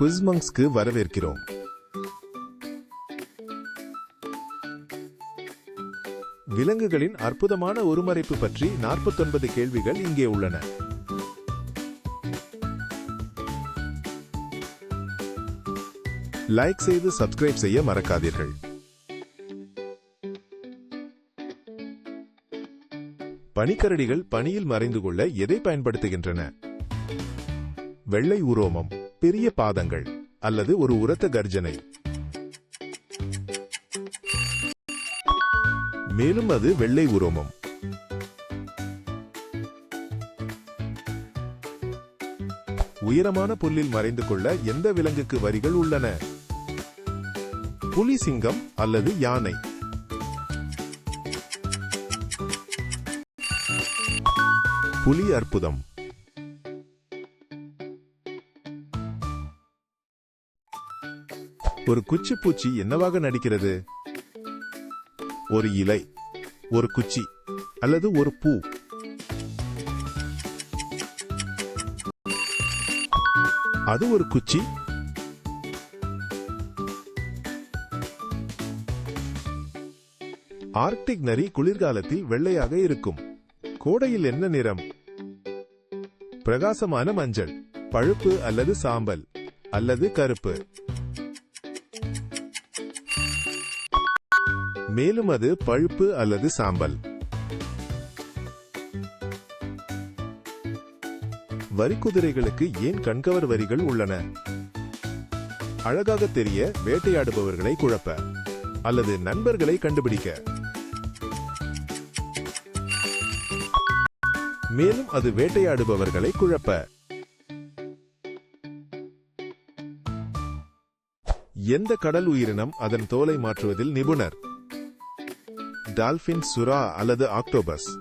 குவிஸ்மங்ஸ்க்கு வரவேற்கிறோம். விலங்குகளின் அற்புதமான ஒருமறைப்பு பற்றி 49 கேள்விகள் இங்கே உள்ளன. லைக் செய்து சப்ஸ்கிரைப் செய்ய மறக்காதீர்கள். பனிக்கரடிகள் பனியில் மறைந்து கொள்ள எதை பயன்படுத்துகின்றன? வெள்ளை உரோமம். பெரிய பாதங்கள் அல்லது ஒரு உரத்த கர்ஜனை. மேலும் அது வெள்ளை உரோமம். உயரமான புல்லில் மறைந்து கொள்ள எந்த விலங்குக்கு வரிகள் உள்ளன? புலி சிங்கம் அல்லது யானை. புலி அற்புதம். ஒரு குச்சிப்பூச்சி என்னவாக நடிக்கிறது? ஒரு இலை ஒரு குச்சி அல்லது ஒரு பூ. அது ஒரு குச்சி. ஆர்க்டிக் நரி குளிர்காலத்தில் வெள்ளையாக இருக்கும். கோடையில் என்ன நிறம்? பிரகாசமான மஞ்சள் பழுப்பு அல்லது சாம்பல் அல்லது கருப்பு. மேலும் அது பழுப்பு அல்லது சாம்பல். வரிக்குதிரைகளுக்கு ஏன் கண்கவர் வரிகள் உள்ளன? அழகாக தெரிய வேட்டையாடுபவர்களை குழப்ப அல்லது நண்பர்களை கண்டுபிடிக்க. மேலும் அது வேட்டையாடுபவர்களை குழப்ப. எந்த கடல் உயிரினம் அதன் தோலை மாற்றுவதில் நிபுணர்? டால்பின் சுறா அல்லது ஆக்டோபஸ்.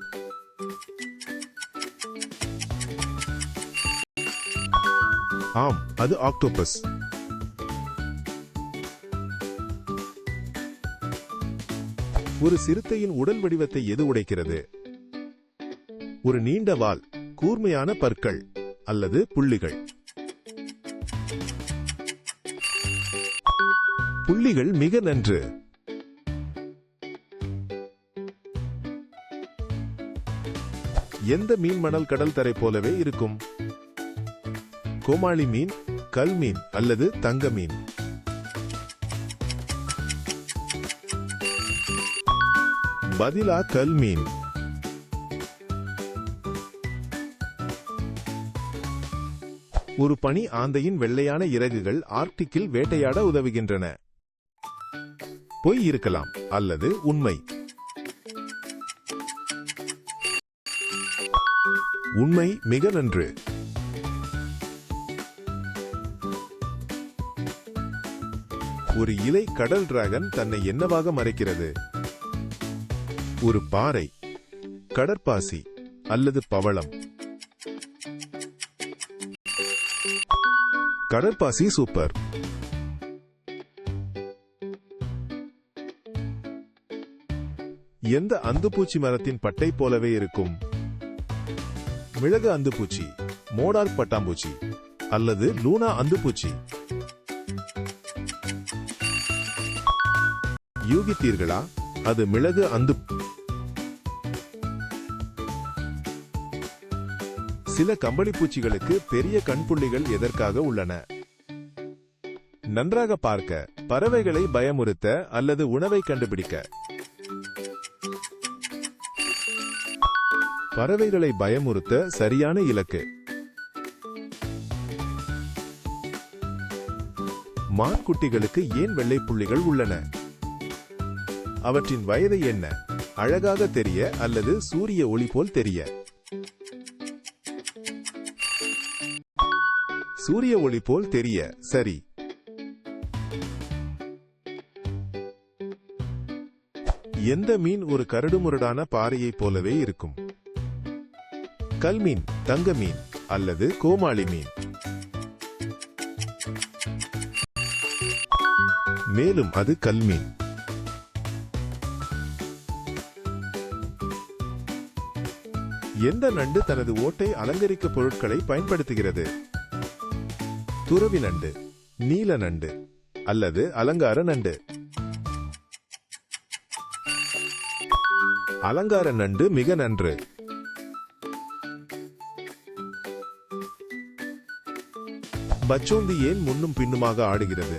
ஆம் அது ஆக்டோபஸ். ஒரு சிறுத்தையின் உடல் வடிவத்தை எது உடைக்கிறது? ஒரு நீண்ட வால் கூர்மையான பற்கள் அல்லது புள்ளிகள். புள்ளிகள் மிக நன்று. எந்த மீன் மணல் கடல் தரை போலவே இருக்கும்? கோமாளி மீன் கல் மீன் அல்லது தங்க மீன்? பதிலா கல் மீன். ஒரு பனி ஆந்தையின் வெள்ளையான இறகுகள் ஆர்க்டிக்கில் வேட்டையாட உதவுகின்றன. பொய் இருக்கலாம் அல்லது உண்மை. உண்மை மிக நன்று. ஒரு இலை கடல் டிராகன் தன்னை என்னவாக மறைக்கிறது? ஒரு பாறை கடற்பாசி அல்லது பவளம். கடற்பாசி சூப்பர். எந்த அந்துப்பூச்சி மரத்தின் பட்டை போலவே இருக்கும்? மிளகு அந்துப்பூச்சி மோடார் பட்டாம்பூச்சி அல்லது லூனா அந்துப்பூச்சி. யூகித்தீர்களா? அது மிளகு அந்து சில கம்பளி பூச்சிகளுக்கு பெரிய கண்புள்ளிகள் எதற்காக உள்ளன? நன்றாக பார்க்க பறவைகளை பயமுறுத்த அல்லது உணவை கண்டுபிடிக்க. பறவைகளை பயமுறுத்த சரியான இலக்கு. மான் குட்டிகளுக்கு ஏன் வெள்ளை புள்ளிகள் உள்ளன? அவற்றின் வயது என்ன? அழகாக தெரிய அல்லது சூரிய ஒளி போல் தெரிய? சூரிய ஒளி போல் தெரிய சரி. எந்த மீன் ஒரு கரடுமுரடான பாறையைப் போலவே இருக்கும்? கல்மீன் தங்க மீன் அல்லது கோமாளி மீன். மேலும் அது கல்மீன். எந்த நண்டு தனது ஓட்டை அலங்கரிக்க பொருட்களை பயன்படுத்துகிறது? துறவி நண்டு நீல நண்டு அல்லது அலங்கார நண்டு. அலங்கார நண்டு மிக நன்று. பச்சோந்தி ஏன் முன்னும் பின்னுமாக ஆடுகிறது?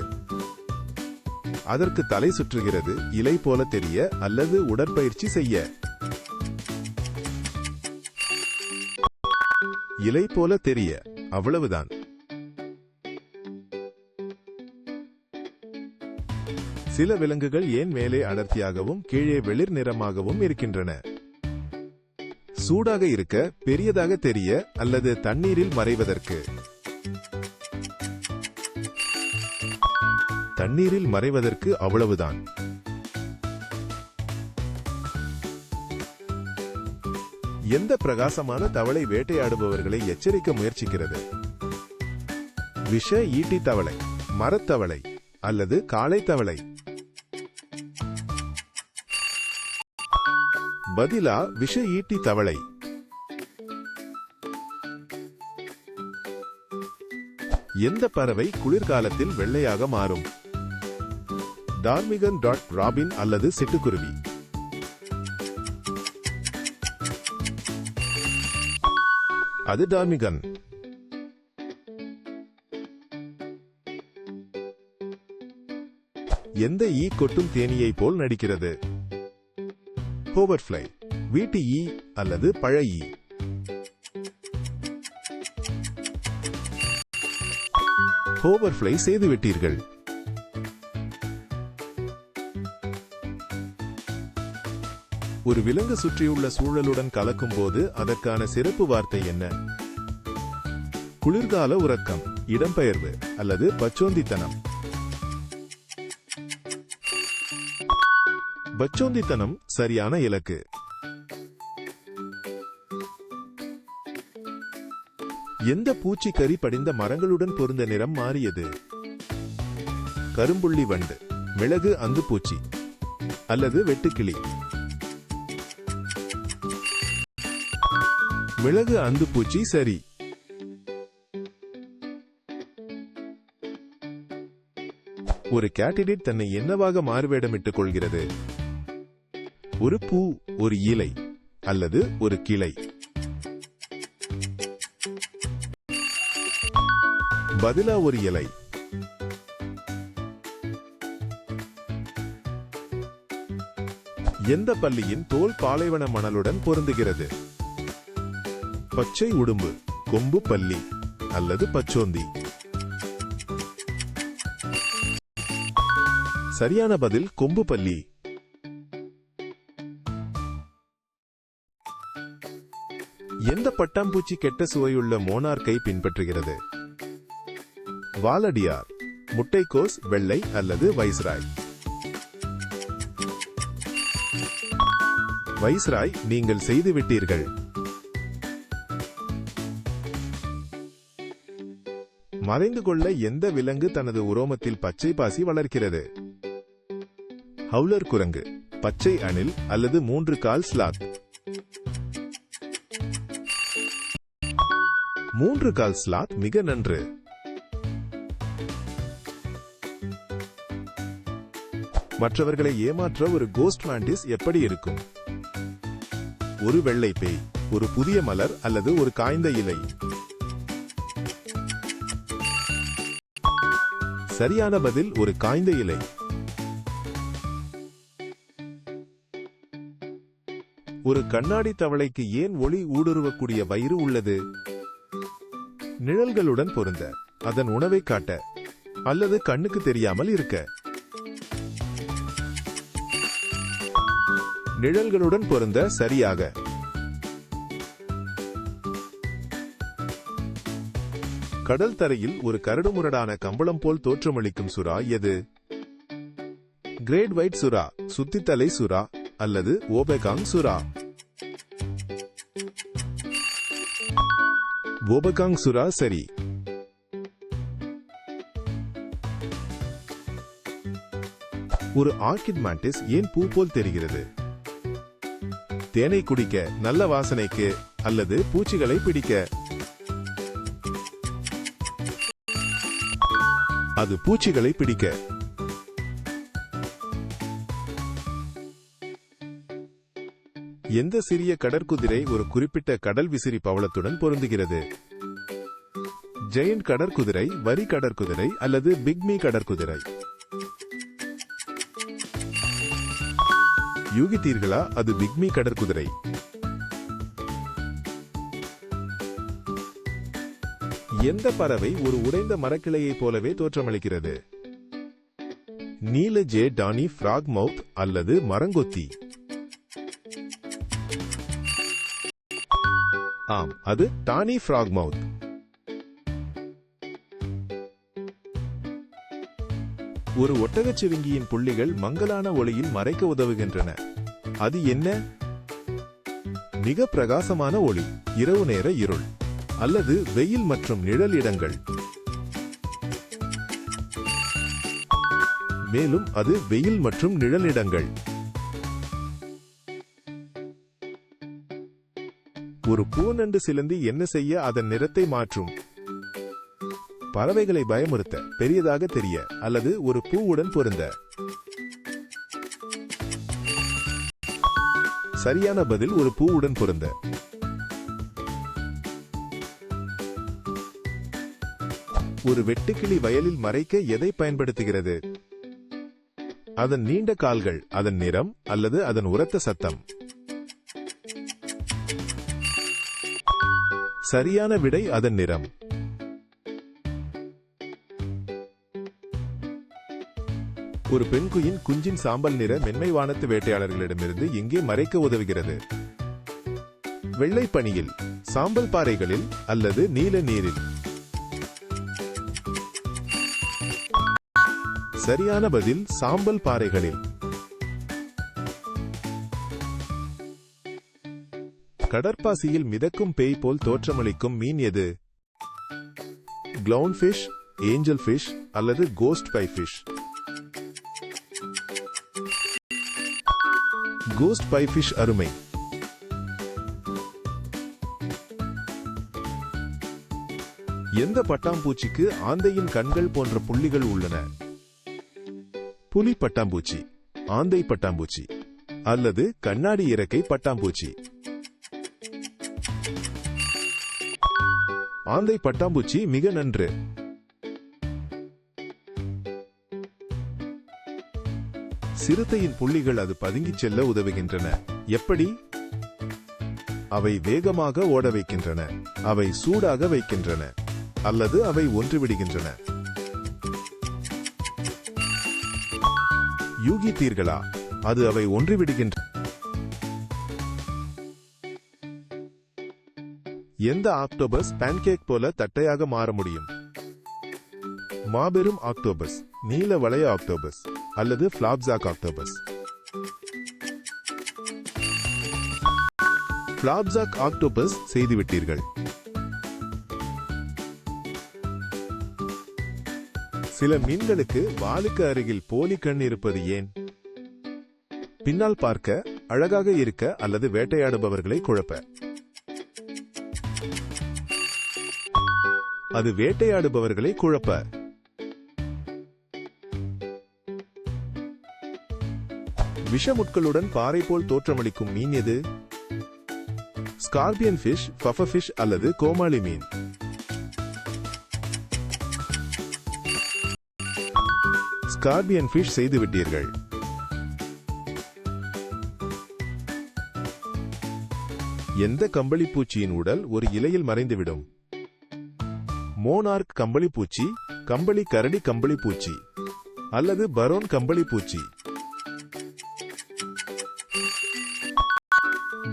அதற்கு தலை சுற்றுகிறது இலை போல தெரிய அல்லது உடற்பயிற்சி செய்ய. இலை போல தெரிய அவ்வளவுதான். சில விலங்குகள் ஏன் மேலே அடர்த்தியாகவும் கீழே வெளிர் நிறமாகவும் இருக்கின்றன? சூடாக இருக்க பெரியதாக தெரிய அல்லது தண்ணீரில் மறைவதற்கு. தண்ணீரில் மறைவதற்கு அவ்வளவுதான். எந்த பிரகாசமான தவளை வேட்டையாடுபவர்களை எச்சரிக்க முயற்சிக்கிறது? விஷ ஈட்டி தவளை மரத்தவளை அல்லது காளை தவளை? பதிலா விஷ ஈட்டி தவளை. எந்த பறவை குளிர்காலத்தில் வெள்ளையாக மாறும்? டார்மிகன் டாட் ராபின் அல்லது சிட்டுக்குருவி. அது டார்மிகன் எந்த ஈ கொட்டும் தேனியை போல் நடிக்கிறது? ஹோவர்ஃப்ளை வீட்டு ஈ அல்லது பழ ஈ. ஹோவர்ஃப்ளை செய்து விட்டீர்கள் ஒரு விலங்கு சுற்றியுள்ள சூழலுடன் கலக்கும் போது அதற்கான சிறப்பு வார்த்தை என்ன? குளிர்கால உறக்கம் இடம்பெயர்வு அல்லது பச்சோந்தித்தனம். பச்சோந்தித்தனம் சரியான இலக்கு. எந்த பூச்சி கறி படிந்த மரங்களுடன் பொருந்த நிறம் மாறியது? கரும்புள்ளி வண்டு மிளகு அந்துப்பூச்சி அல்லது வெட்டுக்கிளி. மிளகு அந்துப்பூச்சி சரி. ஒரு கேண்டிடேட் தன்னை என்னவாக மாறுவேடமிட்டுக் கொள்கிறது? ஒரு பூ ஒரு இலை அல்லது ஒரு கிளை. பதிலா ஒரு இலை. எந்த பள்ளியின் தோல் பாலைவன மணலுடன் பொருந்துகிறது? பச்சை உடும்பு கொம்பு பல்லி அல்லது பச்சோந்தி. சரியான பதில் கொம்பு பல்லி. எந்த பட்டாம்பூச்சி கெட்ட சுவையுள்ள மோனார்க்கை பின்பற்றுகிறது? வாலடியார் முட்டைக்கோஸ் வெள்ளை அல்லது வைஸ்ராய். வைஸ்ராய் நீங்கள் செய்துவிட்டீர்கள். மறைந்து கொள்ள எந்த விலங்கு தனது உரோமத்தில் பச்சை பாசி வளர்க்கிறது? ஹவுலர் குரங்கு பச்சை அணில் அல்லது மூன்று கால் ஸ்லாத் மூன்று கால் ஸ்லாத் மிக நன்று. மற்றவர்களை ஏமாற்ற ஒரு கோஸ்ட் மாண்டிஸ் எப்படி இருக்கும்? ஒரு வெள்ளை பேய் ஒரு புதிய மலர் அல்லது ஒரு காய்ந்த இலை? சரியான பதில் ஒரு காய்ந்த இலை. ஒரு கண்ணாடி தவளைக்கு ஏன் ஒளி ஊடுருவக்கூடிய வயிறு உள்ளது? நிழல்களுடன் பொருந்த அதன் உணவை காட்ட அல்லது கண்ணுக்கு தெரியாமல் இருக்க. நிழல்களுடன் பொருந்த சரியாக. கடல் தரையில் ஒரு கரடுமுரடான கம்பளம் போல் தோற்றமளிக்கும் சுறா எது? கிரேட் ஒயிட் சுறா சுத்தித்தலை சுறா அல்லது ஓபெகாங் சுறா ஓபகாங் சுறா சரி. ஒரு ஆர்கிட் மாண்டிஸ் ஏன் பூ போல் தெரிகிறது? தேனை குடிக்க நல்ல வாசனைக்கு அல்லது பூச்சிகளை பிடிக்க? அது பூச்சிகளை பிடிக்க. எந்த சிறிய கடற்குதிரை ஒரு குறிப்பிட்ட கடல் விசிறி பவளத்துடன் பொருந்துகிறது? ஜெயண்ட் கடற்குதிரை வரி கடற்குதிரை அல்லது பிக்மி கடற்குதிரை? யூகித்தீர்களா அது பிக்மி கடற்குதிரை? எந்த பறவை ஒரு உடைந்த மரக்கிளையைப் போலவே தோற்றமளிக்கிறது? நீல ஜே டானி ஃப்ராக் மவுத் அல்லது மரங்கொத்தி? ஆம் அது டானி ஃப்ராக் மவுத். ஒரு ஒட்டகச்சிவிங்கியின் புள்ளிகள் மங்கலான ஒளியில் மறைக்க உதவுகின்றன. அது என்ன? மிக பிரகாசமான ஒளி. இரவு நேர இருள். அல்லது வெயில் மற்றும் நிழல் இடங்கள். மேலும் அது வெயில் மற்றும் நிழல் இடங்கள். ஒரு பூநண்டு சிலந்தி என்ன செய்ய அதன் நிறத்தை மாற்றும்? பறவைகளை பயமுறுத்த பெரியதாக தெரிய அல்லது ஒரு பூவுடன் பொருந்த? சரியான பதில் ஒரு பூவுடன் பொருந்த. ஒரு வெட்டுக்கிளி வயலில் மறைக்க எதை பயன்படுத்துகிறது? அதன் நீண்ட கால்கள் அதன் நிறம் அல்லது அதன் உரத்த சத்தம். சரியான விடை அதன் நிறம். ஒரு பெண்குயின் குஞ்சின் சாம்பல் நிற மென்மை வானத்து வேட்டையாளர்களிடமிருந்து எங்கே மறைக்க உதவுகிறது. வெள்ளை பனியில் சாம்பல் பாறைகளில் அல்லது நீல நீரில். சரியான பதில் சாம்பல் பாறைகளில். கடற்பாசியில் மிதக்கும் பேய் போல் தோற்றமளிக்கும் மீன் எது? கிளவுன் ஃபிஷ் ஏஞ்சல் ஃபிஷ் அல்லது ghost pipefish ghost pipefish அருமை. எந்த பட்டாம்பூச்சிக்கு ஆந்தையின் கண்கள் போன்ற புள்ளிகள் உள்ளன? புலி பட்டாம்பூச்சி ஆந்தை பட்டாம்பூச்சி அல்லது கண்ணாடி இறக்கை பட்டாம்பூச்சி. ஆந்தை பட்டாம்பூச்சி மிக நன்று. சிறுத்தையின் புள்ளிகள் அது பதுங்கிச் செல்ல உதவுகின்றன. எப்படி? அவை வேகமாக ஓட வைக்கின்றன. அவை சூடாக வைக்கின்றன. அல்லது அவை ஒன்றுவிடுகின்றன யூகித்தீர்களா அது அவை ஒன்றுவிடுகின்ற எந்த ஆக்டோபஸ் பேன்கேக் போல தட்டையாக மாற முடியும்? மாபெரும் ஆக்டோபஸ் நீல வளைய ஆக்டோபஸ் அல்லது பிளாப்ஜாக் ஆக்டோபஸ். பிளாப்ஜாக் ஆக்டோபஸ் செய்துவிட்டீர்கள். சில மீன்களுக்கு வாலுக்கு அருகில் போலி கண் இருப்பது ஏன்? பின்னால் பார்க்க அழகாக இருக்க அல்லது வேட்டையாடுபவர்களை குழப்ப. அது வேட்டையாடுபவர்களை குழப்ப. விஷமுட்களுடன் பாறை போல் தோற்றமளிக்கும் மீன் எது? ஸ்கார்பியன் ஃபிஷ் ஃபிஷ் அல்லது கோமாளி மீன். ஸ்கார்பியன் ஃபிஷ் செய்து விட்டீர்கள். எந்த கம்பளிப்பூச்சியின் உடல் ஒரு இலையில் மறைந்துவிடும்? மோனார்க் கம்பளிப்பூச்சி கம்பளி கரடி கம்பளிப்பூச்சி அல்லது பரோன் கம்பளிப்பூச்சி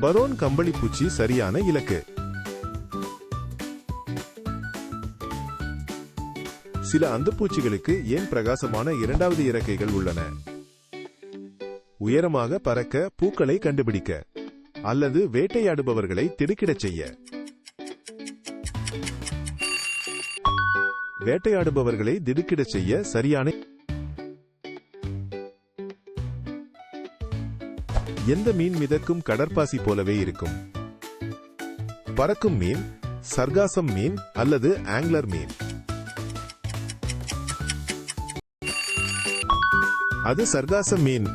பரோன் கம்பளிப்பூச்சி சரியான இலக்கு. சில அந்துப்பூச்சிகளுக்கு ஏன் பிரகாசமான இரண்டாவது இறக்கைகள் உள்ளன? உயரமாக பறக்க பூக்களை கண்டுபிடிக்க அல்லது வேட்டையாடுபவர்களை திடுக்கிடச் செய்ய. வேட்டையாடுபவர்களை திடுக்கிடச் செய்ய சரியான எந்த மீன் மிதக்கும் கடற்பாசி போலவே இருக்கும். பறக்கும் மீன் சர்காசம் மீன் அல்லது ஆங்லர் மீன். அது சர்காச மீன்.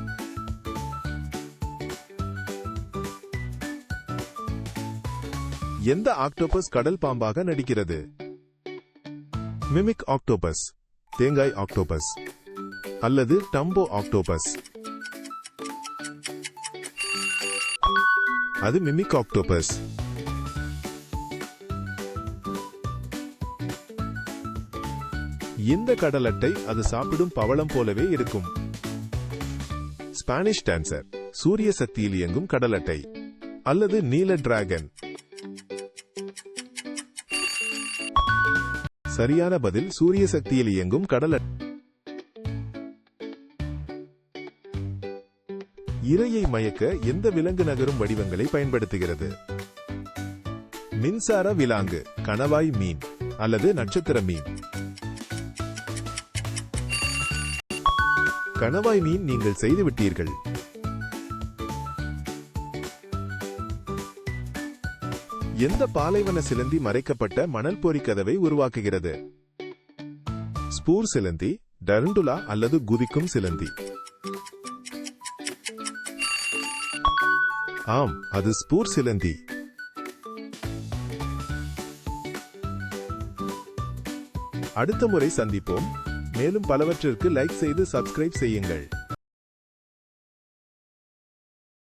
எந்த ஆக்டோபஸ் கடல் பாம்பாக நடிக்கிறது? மிமிக் ஆக்டோபஸ் தேங்காய் ஆக்டோபஸ் அல்லது டம்போ ஆக்டோபஸ்? அது மிமிக் ஆக்டோபஸ். இந்த கடல் அட்டை அது சாப்பிடும் பவளம் போலவே இருக்கும். ஸ்பானிஷ் டான்சர் சூரிய சக்தியில் இயங்கும் கடல் அட்டை அல்லது நீல டிராகன் சரியான பதில் சூரிய சக்தியில் இயங்கும் கடல் இரையை மயக்க எந்த விலங்கு நகரும் வடிவங்களை பயன்படுத்துகிறது? மின்சார விலாங்கு கணவாய் மீன் அல்லது நட்சத்திர மீன். கணவாய் மீன் நீங்கள் செய்துவிட்டீர்கள் எந்த பாலைவன சிலந்தி மறைக்கப்பட்ட மணல் பொறி கதவை உருவாக்குகிறது? ஸ்பூர் சிலந்தி டருண்டுலா அல்லது குதிக்கும் சிலந்தி? ஆம் அது ஸ்பூர் சிலந்தி. அடுத்த முறை சந்திப்போம். மேலும் பலவற்றிற்கு லைக் செய்து சப்ஸ்கிரைப் செய்யுங்கள்.